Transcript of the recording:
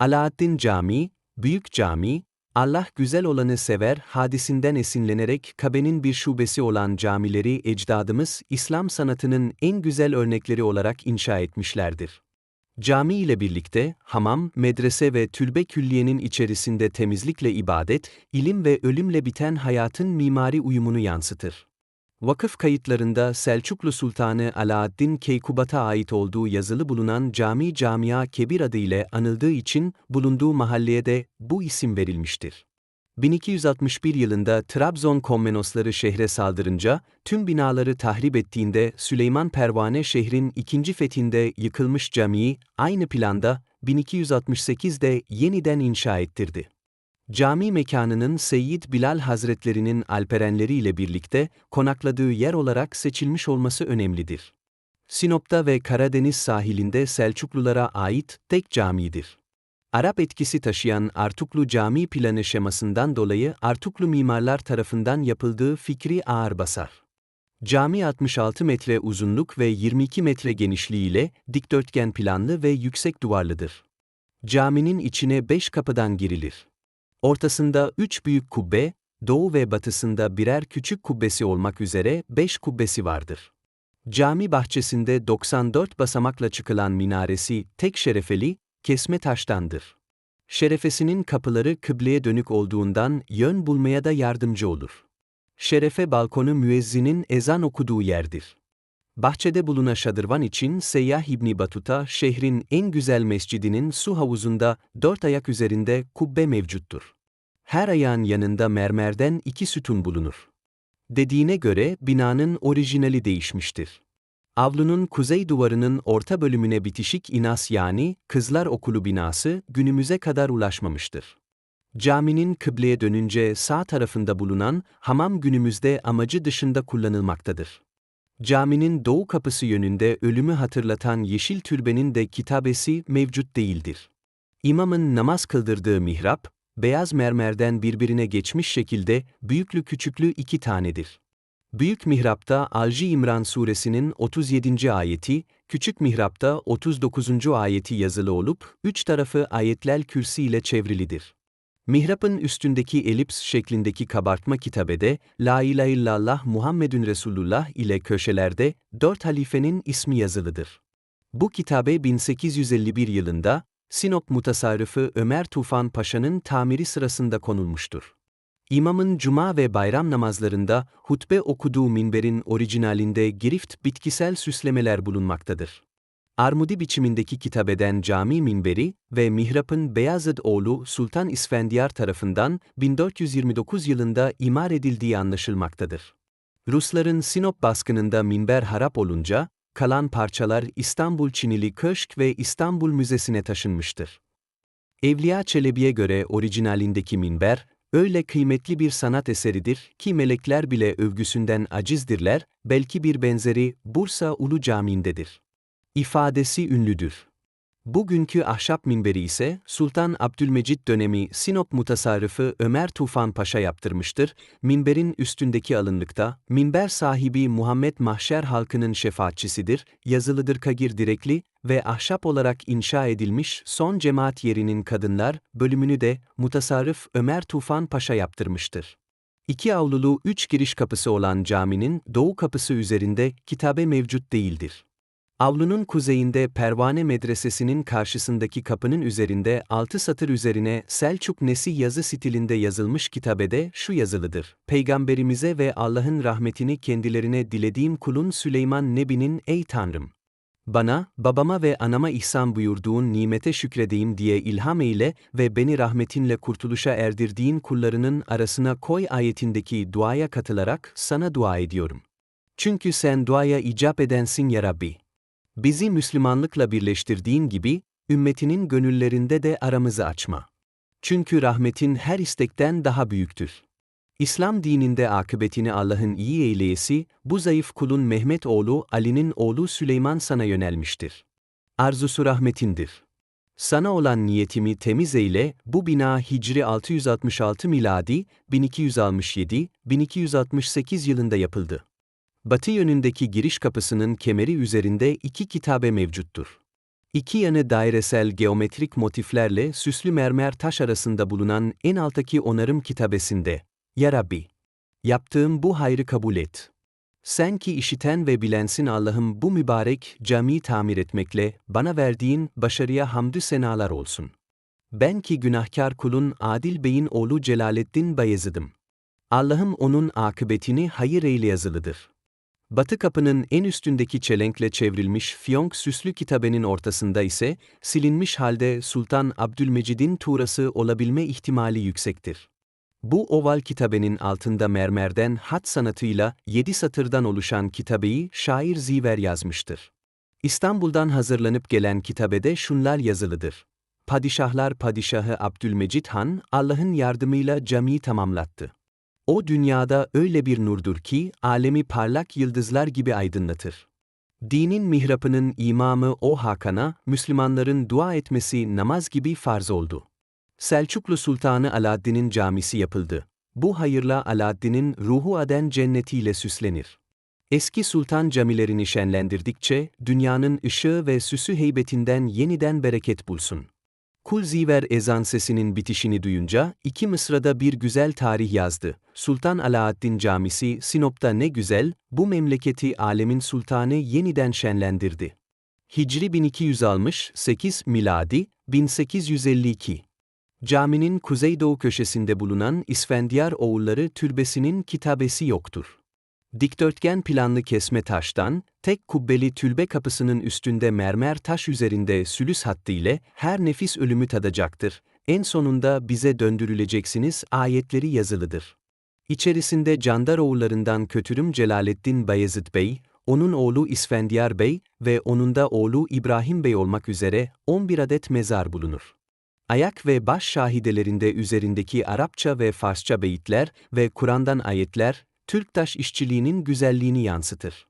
Alaaddin Camii, Büyük Cami, Allah güzel olanı sever hadisinden esinlenerek Kabe'nin bir şubesi olan camileri ecdadımız İslam sanatının en güzel örnekleri olarak inşa etmişlerdir. Cami ile birlikte hamam, medrese ve türbe külliyenin içerisinde temizlikle ibadet, ilim ve ölümle biten hayatın mimari uyumunu yansıtır. Vakıf kayıtlarında Selçuklu Sultanı Alaaddin Keykubat'a ait olduğu yazılı bulunan Cami Camia Kebir adı ile anıldığı için bulunduğu mahalleye de bu isim verilmiştir. 1261 yılında Trabzon Komnenosları şehre saldırınca, tüm binaları tahrip ettiğinde Süleyman Pervane şehrin ikinci fethinde yıkılmış camiyi aynı planda 1268'de yeniden inşa ettirdi. Cami mekanının Seyyid Bilal Hazretlerinin alperenleri ile birlikte konakladığı yer olarak seçilmiş olması önemlidir. Sinop'ta ve Karadeniz sahilinde Selçuklulara ait tek camidir. Arap etkisi taşıyan Artuklu cami planı şemasından dolayı Artuklu mimarlar tarafından yapıldığı fikri ağır basar. Cami 66 metre uzunluk ve 22 metre genişliğiyle dikdörtgen planlı ve yüksek duvarlıdır. Caminin içine beş kapıdan girilir. Ortasında üç büyük kubbe, doğu ve batısında birer küçük kubbesi olmak üzere beş kubbesi vardır. Cami bahçesinde 94 basamakla çıkılan minaresi tek şerefeli, kesme taştandır. Şerefesinin kapıları kıbleye dönük olduğundan yön bulmaya da yardımcı olur. Şerefe balkonu müezzinin ezan okuduğu yerdir. Bahçede bulunan şadırvan için Seyyah İbni Batuta, şehrin en güzel mescidinin su havuzunda dört ayak üzerinde kubbe mevcuttur. Her ayağın yanında mermerden iki sütun bulunur. Dediğine göre binanın orijinali değişmiştir. Avlunun kuzey duvarının orta bölümüne bitişik inas yani Kızlar Okulu binası günümüze kadar ulaşmamıştır. Caminin kıbleye dönünce sağ tarafında bulunan hamam günümüzde amacı dışında kullanılmaktadır. Caminin doğu kapısı yönünde ölümü hatırlatan yeşil türbenin de kitabesi mevcut değildir. İmamın namaz kıldırdığı mihrap, beyaz mermerden birbirine geçmiş şekilde büyüklü küçüklü iki tanedir. Büyük mihrapta Alci İmran suresinin 37. ayeti, küçük mihrapta 39. ayeti yazılı olup, üç tarafı ayetler kürsi ile çevrilidir. Mihrapın üstündeki elips şeklindeki kabartma kitabede, La ilahe illallah Muhammedun Resulullah ile köşelerde dört halifenin ismi yazılıdır. Bu kitabe 1851 yılında, Sinop mutasarrıfı Ömer Tufan Paşa'nın tamiri sırasında konulmuştur. İmamın cuma ve bayram namazlarında hutbe okuduğu minberin orijinalinde girift bitkisel süslemeler bulunmaktadır. Armudi biçimindeki kitabeden cami minberi ve mihrapın Beyazıt oğlu Sultan İsfendiyar tarafından 1429 yılında imar edildiği anlaşılmaktadır. Rusların Sinop baskınında minber harap olunca, kalan parçalar İstanbul Çinili Köşk ve İstanbul Müzesi'ne taşınmıştır. Evliya Çelebi'ye göre orijinalindeki minber, öyle kıymetli bir sanat eseridir ki melekler bile övgüsünden acizdirler, belki bir benzeri Bursa Ulu Camii'ndedir. İfadesi ünlüdür. Bugünkü ahşap minberi ise Sultan Abdülmecit dönemi Sinop mutasarrıfı Ömer Tufan Paşa yaptırmıştır. Minberin üstündeki alınlıkta, minber sahibi Muhammed mahşer halkının şefaatçisidir, yazılıdır kagir direkli ve ahşap olarak inşa edilmiş son cemaat yerinin kadınlar bölümünü de mutasarrıf Ömer Tufan Paşa yaptırmıştır. İki avlulu üç giriş kapısı olan caminin doğu kapısı üzerinde kitabe mevcut değildir. Avlunun kuzeyinde Pervane Medresesi'nin karşısındaki kapının üzerinde altı satır üzerine Selçuk Nesi yazı stilinde yazılmış kitabede şu yazılıdır. Peygamberimize ve Allah'ın rahmetini kendilerine dilediğim kulun Süleyman Nebi'nin ey Tanrım! Bana, babama ve anama ihsan buyurduğun nimete şükredeyim diye ilham eyle ve beni rahmetinle kurtuluşa erdirdiğin kullarının arasına koy ayetindeki duaya katılarak sana dua ediyorum. Çünkü sen duaya icap edensin ya Rabbi. Bizi Müslümanlıkla birleştirdiğin gibi, ümmetinin gönüllerinde de aramızı açma. Çünkü rahmetin her istekten daha büyüktür. İslam dininde akıbetini Allah'ın iyi eyleyesi, bu zayıf kulun Mehmet oğlu Ali'nin oğlu Süleyman sana yönelmiştir. Arzusu rahmetindir. Sana olan niyetimi temiz eyle, bu bina Hicri 666 miladi, 1267-1268 yılında yapıldı. Batı yönündeki giriş kapısının kemeri üzerinde iki kitabe mevcuttur. İki yanı dairesel geometrik motiflerle süslü mermer taş arasında bulunan en alttaki onarım kitabesinde, Ya Rabbi, yaptığım bu hayrı kabul et. Sen ki işiten ve bilensin Allah'ım bu mübarek camiyi tamir etmekle bana verdiğin başarıya hamdü senalar olsun. Ben ki günahkar kulun Adil Bey'in oğlu Celaleddin Bayezid'im. Allah'ım onun akıbetini hayır eyle yazılıdır. Batı kapının en üstündeki çelenkle çevrilmiş fiyonk süslü kitabenin ortasında ise silinmiş halde Sultan Abdülmecid'in tuğrası olabilme ihtimali yüksektir. Bu oval kitabenin altında mermerden hat sanatıyla yedi satırdan oluşan kitabeyi şair Ziver yazmıştır. İstanbul'dan hazırlanıp gelen kitabede şunlar yazılıdır. Padişahlar Padişahı Abdülmecid Han, Allah'ın yardımıyla camiyi tamamlattı. O dünyada öyle bir nurdur ki, alemi parlak yıldızlar gibi aydınlatır. Dinin mihrapının imamı o Hakan'a, Müslümanların dua etmesi namaz gibi farz oldu. Selçuklu Sultanı Alaaddin'in camisi yapıldı. Bu hayırla Alaaddin'in ruhu aden cennetiyle süslenir. Eski sultan camilerini şenlendirdikçe, dünyanın ışığı ve süsü heybetinden yeniden bereket bulsun. Kul Ziver ezan sesinin bitişini duyunca, iki mısrada bir güzel tarih yazdı. Sultan Alaaddin Camisi, Sinop'ta ne güzel, bu memleketi alemin sultanı yeniden şenlendirdi. Hicri 1268, miladi 1852. Caminin kuzeydoğu köşesinde bulunan İsfendiyar Oğulları Türbesi'nin kitabesi yoktur. Dikdörtgen planlı kesme taştan, tek kubbeli türbe kapısının üstünde mermer taş üzerinde sülüs hattı ile her nefis ölümü tadacaktır. En sonunda bize döndürüleceksiniz ayetleri yazılıdır. İçerisinde Candar oğullarından Kötürüm Celaleddin Bayezid Bey, onun oğlu İsfendiyar Bey ve onun da oğlu İbrahim Bey olmak üzere 11 adet mezar bulunur. Ayak ve baş şahidelerinde üzerindeki Arapça ve Farsça beyitler ve Kur'an'dan ayetler, Türk taş işçiliğinin güzelliğini yansıtır.